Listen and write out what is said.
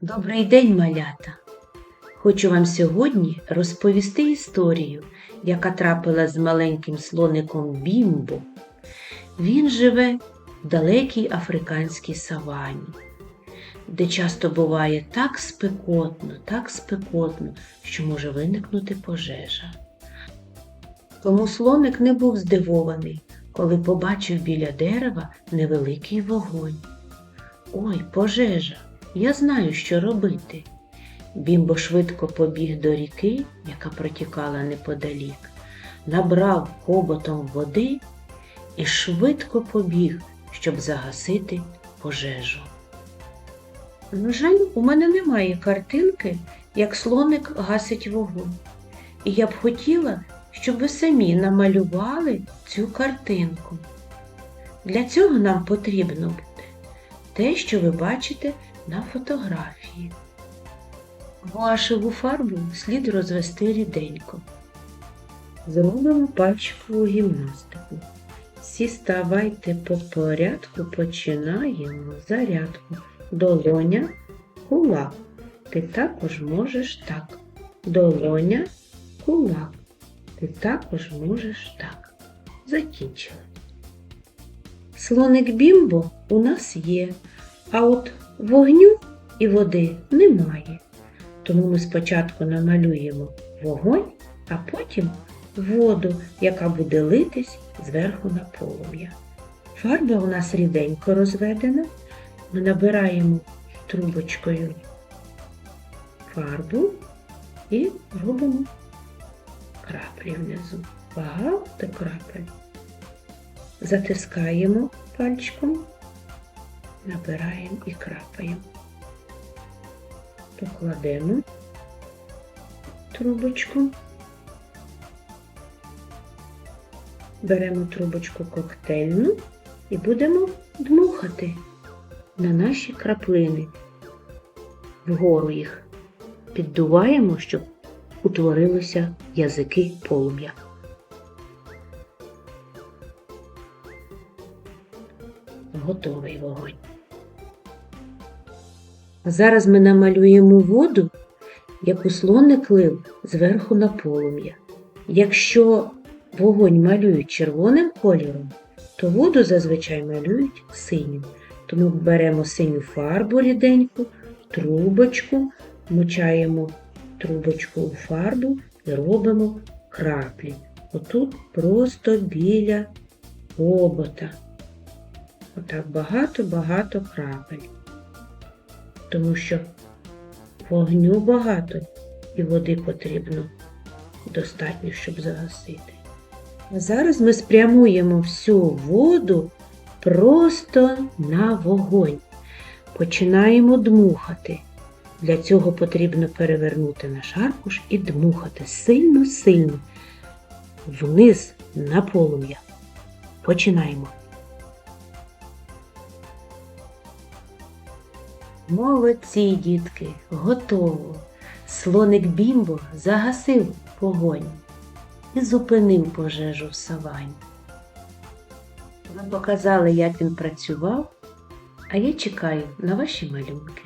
Добрий день, малята! Хочу вам сьогодні розповісти історію, яка трапила з маленьким слоником Бімбо. Він живе в далекій африканській савані, де часто буває так спекотно, так спекотно, що може виникнути пожежа. Тому слоник не був здивований, коли побачив біля дерева невеликий вогонь. Ой, пожежа! Я знаю, що робити. Бімбо швидко побіг до ріки, яка протікала неподалік, набрав хоботом води і швидко побіг, щоб загасити пожежу. На жаль, у мене немає картинки, як слоник гасить вогонь. І я б хотіла, щоб ви самі намалювали цю картинку. Для цього нам потрібно буде те, що ви бачите на фотографії. Гуашеву фарбу слід розвести ріденько. Зробимо пальчикову гімнастику. Всі ставайте по порядку, починаємо зарядку. Долоня, кулак. Ти також можеш так. Долоня, кулак. Ти також можеш так. Закінчили. Слоник бімбо у нас є, а от вогню і води немає. Тому ми спочатку намалюємо вогонь, а потім воду, яка буде литись зверху на полум'я. Фарба у нас ріденько розведена. Ми набираємо трубочкою фарбу і робимо краплі внизу. Багато крапель. Затискаємо пальчиком, набираємо і крапаємо. Покладемо трубочку. Беремо трубочку коктейльну і будемо дмухати на наші краплини. Вгору їх піддуваємо, щоб утворилися язики полум'я. Готовий вогонь. Зараз ми намалюємо воду, яку слоник лив зверху на полум'я. Якщо вогонь малюють червоним кольором, то воду зазвичай малюють синім. Тому беремо синю фарбу ріденьку, трубочку, мочаємо трубочку у фарбу і робимо краплі. Отут просто біля обота. Отак багато-багато крапель. Тому що вогню багато і води потрібно достатньо, щоб загасити. А зараз ми спрямуємо всю воду просто на вогонь. Починаємо дмухати. Для цього потрібно перевернути наш аркуш і дмухати сильно-сильно вниз на полум'я. Починаємо. Молодці, дітки, готово. Слоник Бімбо загасив вогонь і зупинив пожежу в савані. Ви показали, як він працював, а я чекаю на ваші малюнки.